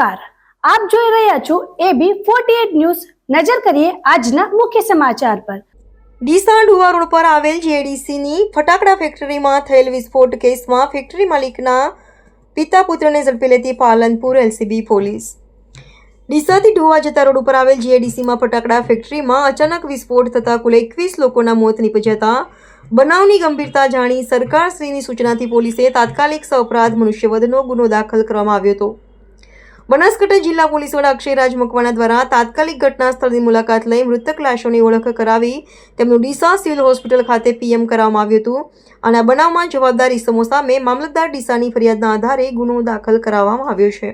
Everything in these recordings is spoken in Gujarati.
આપ જોઈ રહ્યા છો એબી ફોર્ટી ન્યૂઝ. નજર કરીએ આજના મુખ્ય સમાચાર પર. ડીસા ડુવા રોડ પર આવેલ જેડીસીની ફટાકડા ફેક્ટરીમાં થયેલ વિસ્ફોટ કેસમાં ફેક્ટરી માલિકના પિતા પુત્રને ઝડપી લેતી પાલનપુર એલસીબી પોલીસ. ડીસાથી ઢુવા જતા રોડ ઉપર આવેલ જીએડીસીમાં ફટાકડા ફેક્ટરીમાં અચાનક વિસ્ફોટ થતાં કુલ એકવીસ લોકોના મોત નીપજ્યા બનાવની ગંભીરતા જાણી સરકારશ્રીની સૂચનાથી પોલીસે તાત્કાલિક સઅપરાધ મનુષ્યવધનો ગુનો દાખલ કરવામાં આવ્યો હતો. બનાસકાંઠા જિલ્લા પોલીસ વડા અક્ષયરાજ મકવાણા દ્વારા તાત્કાલિક ઘટના સ્થળની મુલાકાત લઈ મૃતક લાશોની ઓળખ કરાવી તેમનું ડીસા સિવિલ હોસ્પિટલ ખાતે પીએમ કરવામાં આવ્યું હતું. અને આ બનાવમાં જવાબદાર ઇસમો સામે મામલતદાર ડીસાની ફરિયાદના આધારે ગુનો દાખલ કરાવવામાં આવ્યો છે.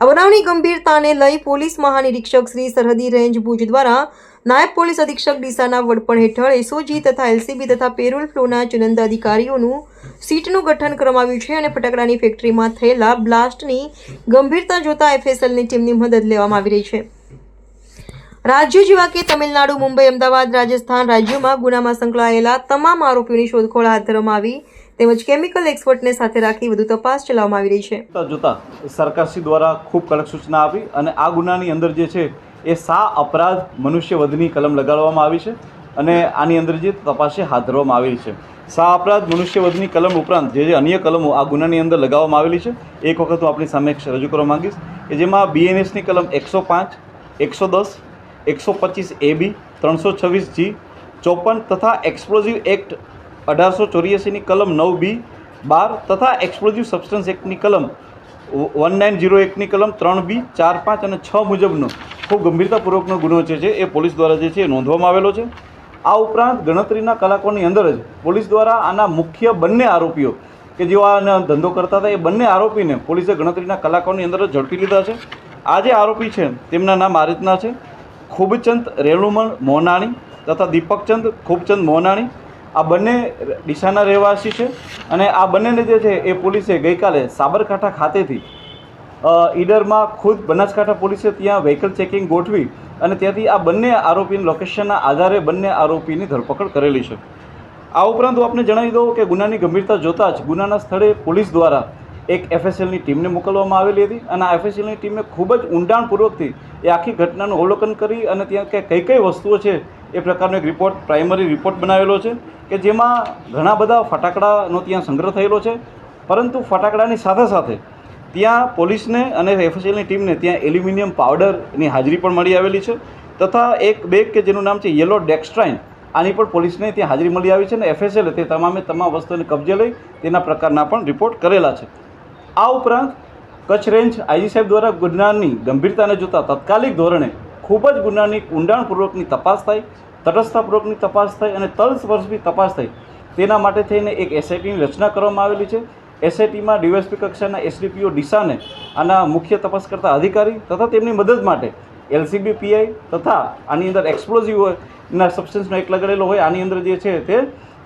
આ બનાવની ગંભીરતાને લઈ પોલીસ મહાનિરીક્ષક શ્રી સરહદી રેન્જ ભુજ દ્વારા નાયબ પોલીસ અધિક્ષક ડીસાના વડપણ હેઠળ એસઓજી તથા એલસીબી તથા પેરોલ ફ્લોના ચુનંદ અધિકારીઓનું સીટનું ગઠન કરવામાં છે અને ફટાકડાની ફેક્ટરીમાં થયેલા બ્લાસ્ટની ગંભીરતા જોતા એફએસએલની ટીમની મદદ લેવામાં આવી રહી છે. રાજ્યો જેવા કે તમિલનાડુ, મુંબઈ, અમદાવાદ, રાજસ્થાન રાજ્યોમાં ગુનામાં સંકળાયેલા તમામ આરોપીઓની શોધખોળ હાથ ધરવામાં આવી તેમજ કેમિકલ એક્સપર્ટને સાથે રાખી વધુ તપાસ ચલાવવામાં આવી રહી છે. જોતા સરકારશ્રી દ્વારા ખૂબ કડક સૂચના આપી અને આ ગુનાની અંદર જે છે એ સા અપરાધ મનુષ્યવધની કલમ લગાડવામાં આવી છે અને આની અંદર જે તપાસે હાથ ધરવામાં આવેલી છે. સા અપરાધ મનુષ્યવધની કલમ ઉપરાંત જે જે અન્ય કલમો આ ગુનાની અંદર લગાવવામાં આવેલી છે, એક વખત હું આપણી સામે રજૂ કરવા માંગીશ કે જેમાં બીએનએસની કલમ એકસો પાંચ, એકસો દસ, એકસો પચીસ એ બી ત્રણસો છવ્વીસ જી ચોપન તથા એક્સપ્લોઝિવ એક્ટ અઢારસો ચોર્યાસીની કલમ નવ બી બાર તથા એક્સપ્લોઝિવ સબસ્ટન્સ એક્ટની કલમ વન નાઇન જીરો એકની કલમ ત્રણ બી, ચાર પાંચ અને છ મુજબનો ખૂબ ગંભીરતાપૂર્વકનો ગુનો છે એ પોલીસ દ્વારા જે છે એ નોંધવામાં આવેલો છે. આ ઉપરાંત ગણતરીના કલાકોની અંદર જ પોલીસ દ્વારા આના મુખ્ય બંને આરોપીઓ કે જેઓ આનો ધંધો કરતા હતા, એ બંને આરોપીને પોલીસે ગણતરીના કલાકોની અંદર જ ઝડપી લીધા છે. આ જે આરોપી છે, તેમના નામ આ રીતના છે. ખૂબચંદ રેણુમણ મોનાણી તથા દીપકચંદ ખૂબચંદ મોનાણી આ બંને ડીસાના રહેવાસી છે અને આ બંનેને જે છે એ પોલીસે ગઈકાલે સાબરકાંઠા ખાતેથી ઈડરમાં ખુદ બનાસકાંઠા પોલીસે ત્યાં વ્હીકલ ચેકિંગ ગોઠવી અને ત્યાંથી આ બંને આરોપીની લોકેશનના આધારે બંને આરોપીની ધરપકડ કરેલી છે. આ ઉપરાંત હું આપને જણાવી દઉં કે ગુનાની ગંભીરતા જોતાં જ ગુનાના સ્થળે પોલીસ દ્વારા એક એફએસએલની ટીમને મોકલવામાં આવેલી હતી અને આ એફએસએલની ટીમે ખૂબ જ ઊંડાણપૂર્વકથી એ આખી ઘટનાનું અવલોકન કરી અને ત્યાં કે કઈ કઈ વસ્તુઓ છે એ પ્રકારનો એક રિપોર્ટ પ્રાઇમરી રિપોર્ટ બનાવેલો છે કે જેમાં ઘણા બધા ફટાકડાનો ત્યાં સંગ્રહ થયેલો છે. પરંતુ ફટાકડાની સાથે સાથે ત્યાં પોલીસને અને એફએસએલની ટીમને ત્યાં એલ્યુમિનિયમ પાવડરની હાજરી પણ મળી આવેલી છે. તથા એક બેગ કે જેનું નામ છે યલો ડેક્સ્ટ્રાઇન, આની પણ પોલીસને ત્યાં હાજરી મળી આવી છે અને એફએસએલ તે તમામે તમામ વસ્તુને કબજે લઈ તેના પ્રકારના પણ રિપોર્ટ કરેલા છે. આ ઉપરાંત કચ્છ રેન્જ આઈજી સાહેબ દ્વારા ગુનાની ગંભીરતાને જોતા તાત્કાલિક ધોરણે ખૂબ જ ગુનાની ઊંડાણપૂર્વકની તપાસ થાય, તટસ્થતાપૂર્વકની તપાસ થાય અને તલસ્પર્શી તપાસ થાય. તેના માટે થઈને એક એસઆઈટીની રચના કરવામાં આવેલી છે. એસઆઈટીમાં ડીવાયસપી કક્ષાના એસડીપીઓ ડીસાને આના મુખ્ય તપાસ કરતા અધિકારી તથા તેમની મદદ માટે એલસીબી પીઆઈ તથા આની અંદર એક્સપ્લોઝિવ ના સબસ્ટન્સનો એક લગાડેલો હોય, આની અંદર જે છે તે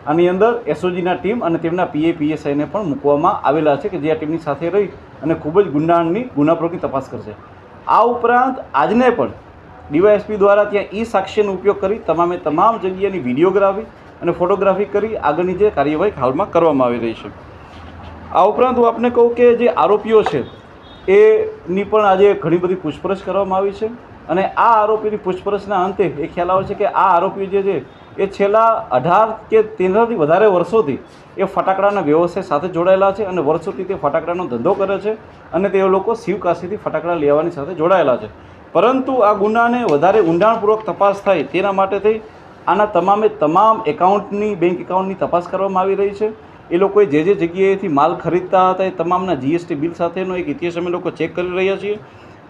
આની અંદર એસઓજીના ટીમ અને તેમના પીએ, પીએસઆઈને પણ મૂકવામાં આવેલા છે કે જે આ ટીમની સાથે રહી અને ખૂબ જ ગુંડાણની ગુનાપૂર્વકની તપાસ કરશે. આ ઉપરાંત આજને પણ ડીવાયએસપી દ્વારા ત્યાં ઈ સાક્ષ્યનો ઉપયોગ કરી તમામે તમામ જગ્યાની વિડીયોગ્રાફી અને ફોટોગ્રાફી કરી આગળની જે કાર્યવાહી હાલમાં કરવામાં આવી રહી છે. આ ઉપરાંત હું આપને કહું કે જે આરોપીઓ છે, એની પણ આજે ઘણી બધી પૂછપરછ કરવામાં આવી છે અને આ આરોપીની પૂછપરછના અંતે એ ખ્યાલ આવે છે કે આ આરોપીઓ જે છે, એ છેલ્લા અઢાર કે તેનાથી વધારે વર્ષોથી એ ફટાકડાના વ્યવસાય સાથે જોડાયેલા છે અને વર્ષોથી તે ફટાકડાનો ધંધો કરે છે અને તે લોકો શિવકાશીથી ફટાકડા લેવાની સાથે જોડાયેલા છે. પરંતુ આ ગુનાને વધારે ઊંડાણપૂર્વક તપાસ થાય તેના માટે થઈ આના તમામે તમામ એકાઉન્ટની બેંક એકાઉન્ટની તપાસ કરવામાં આવી રહી છે. એ લોકોએ જે જે જગ્યાએથી માલ ખરીદતા હતા એ તમામના જીએસટી બિલ સાથેનો એક ઇતિહાસ અમે લોકો ચેક કરી રહ્યા છીએ.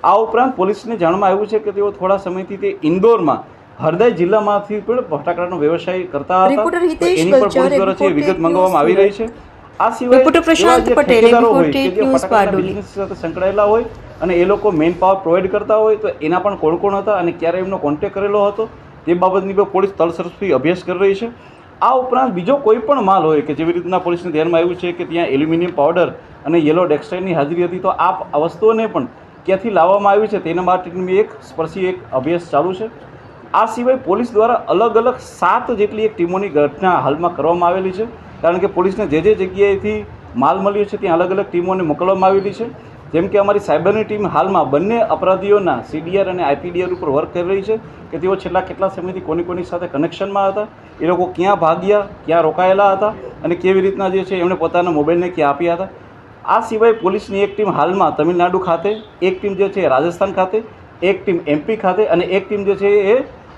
આ ઉપરાંત પોલીસને જાણમાં આવ્યું છે કે તેઓ થોડા સમયથી તે ઇન્દોરમાં હરદય જિલ્લામાંથી પણ ફટાકડાનો વ્યવસાય કરતા હતા. એની પણ પોલીસ દ્વારા છે વિગત મંગાવવામાં આવી રહી છે. આ સિવાય પ્રશાંત પટેલ, ઠેકેદારો હોય કે જે ન્યૂઝ બિઝનેસ સાથે સંકળાયેલા હોય અને એ લોકો મેન પાવર પ્રોવાઈડ કરતા હોય તો એના પણ કોણ કોણ હતા અને ક્યારે એમનો કોન્ટેક કરેલો હતો, તે બાબતની પણ પોલીસ તળસરથી અભ્યાસ કરી રહી છે. આ ઉપરાંત બીજો કોઈ પણ માલ હોય કે જેવી રીતના પોલીસને ધ્યાનમાં આવ્યું છે કે ત્યાં એલ્યુમિનિયમ પાવડર અને યલો ડેક્સટાઇનની હાજરી હતી, તો આ આ વસ્તુઓને પણ ક્યાંથી લાવવામાં આવી છે તેના માટેની એક સ્પર્શી એક અભ્યાસ ચાલુ છે. આ સિવાય પોલીસ દ્વારા અલગ અલગ સાત જેટલી એક ટીમોની ઘટના હાલમાં કરવામાં આવેલી છે. કારણ કે પોલીસને જે જે જગ્યાએથી માલ મળ્યો છે, ત્યાં અલગ અલગ ટીમોને મોકલવામાં આવેલી છે. જેમ કે અમારી સાયબરની ટીમ હાલમાં બંને અપરાધીઓના સીડીઆર અને આઈપીડીઆર ઉપર વર્ક કરી રહી છે કે તેઓ છેલ્લા કેટલા સમયથી કોની કોની સાથે કનેક્શનમાં હતા, એ લોકો ક્યાં ભાગ્યા, ક્યાં રોકાયેલા હતા અને કેવી રીતના જે છે એમણે પોતાના મોબાઈલને ક્યાં આપ્યા હતા. આ સિવાય પોલીસની એક ટીમ હાલમાં તમિલનાડુ ખાતે, એક ટીમ જે છે રાજસ્થાન ખાતે, એક ટીમ એમપી ખાતે અને એક ટીમ જે છે એ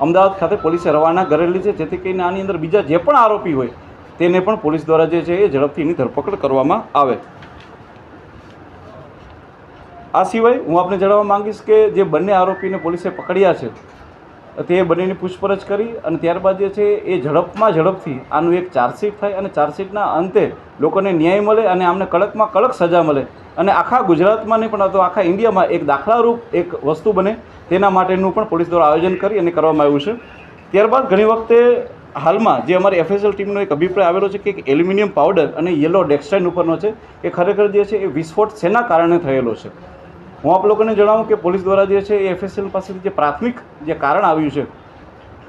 અમદાવાદ ખાતે પોલીસે રવાના કરેલી છે. જેથી કરીને આની અંદર બીજા જે પણ આરોપી હોય, તેને પણ પોલીસ દ્વારા જે છે એ ઝડપથી એની ધરપકડ કરવામાં આવે. આ સિવાય હું આપને જણાવવા માંગીશ કે જે બંને આરોપીને પોલીસે પકડ્યા છે, તે બંનેની પૂછપરછ કરી અને ત્યારબાદ જે છે એ ઝડપમાં ઝડપથી આનું એક ચાર્જશીટ થાય અને ચાર્જશીટના અંતે લોકોને ન્યાય મળે અને આમને કડકમાં કડક સજા મળે. અને આખા ગુજરાતમાં નહીં પણ તો આખા ઇન્ડિયામાં એક દાખલારૂપ એક વસ્તુ બને, તેના માટેનું પણ પોલીસ દ્વારા આયોજન કરી અને કરવામાં આવ્યું છે. ત્યારબાદ ઘણી વખતે હાલમાં જે અમારી એફએસએલ ટીમનો એક અભિપ્રાય આવેલો છે કે એક એલ્યુમિનિયમ પાવડર અને યલો ડેક્સટાઇન ઉપરનો છે, એ ખરેખર જે છે એ વિસ્ફોટ શેના કારણે થયેલો છે? હું આપ લોકોને જણાવું કે પોલીસ દ્વારા જે છે એ એફએસએલ પાસેથી જે પ્રાથમિક જે કારણ આવ્યું છે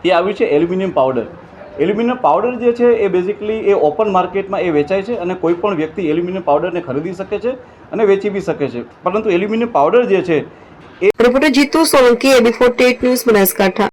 તે આવ્યું છે એલ્યુમિનિયમ પાવડર. એલ્યુમિનિયમ પાવડર જે છે એ બેઝિકલી એ ઓપન માર્કેટમાં એ વેચાય છે અને કોઈ પણ વ્યક્તિ એલ્યુમિનિયમ પાવડરને ખરીદી શકે છે અને વેચી બી શકે છે. પરંતુ એલ્યુમિનિયમ પાવડર જે છે reporter Jitu Solanki AB forty news Banaskantha.